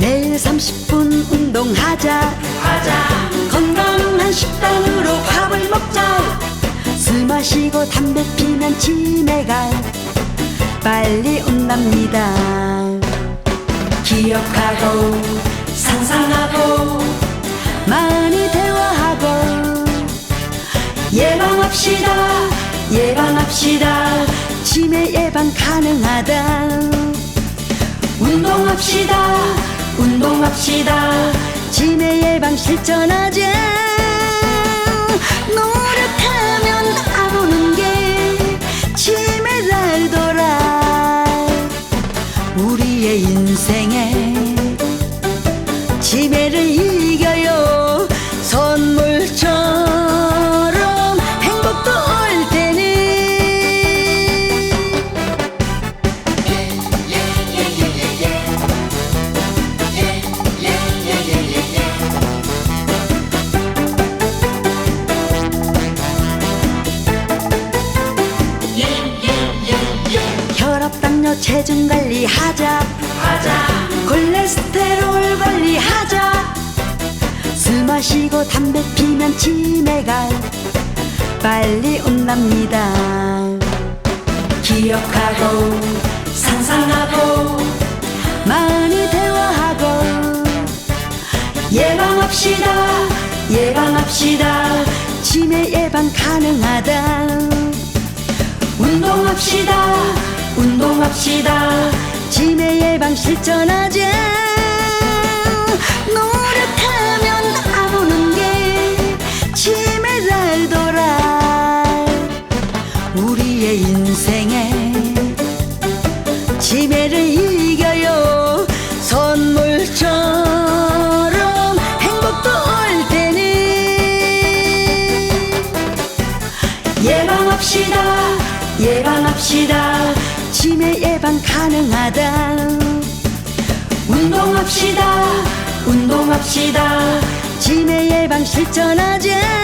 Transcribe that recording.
매일 30분 운동하자. 건강한 식단으로 밥을 먹자. 술 마시고 담배 피면 치매가 빨리 온답니다 기억하고 상상하고 많이 대화하고 예방합시다 예방합시다. 치매 예방 가능하다. 운동합시다 운동합시다. 치매 예방 실천하자 인생에 치매를 이겨요 선물처럼 행복도 올 테니 혈압, 당뇨, 체중 관리하자. 하자. 마시고 담배 피면 치매가 빨리 온답니다. 기억하고 상상하고 많이 대화하고 예방합시다 예방합시다. 치매 예방 가능하다. 운동합시다 운동합시다. 치매 예방 실천하자 예방합시다. 예방합시다. 치매 예방 가능하다. 운동합시다. 운동합시다. 치매 예방 실천하자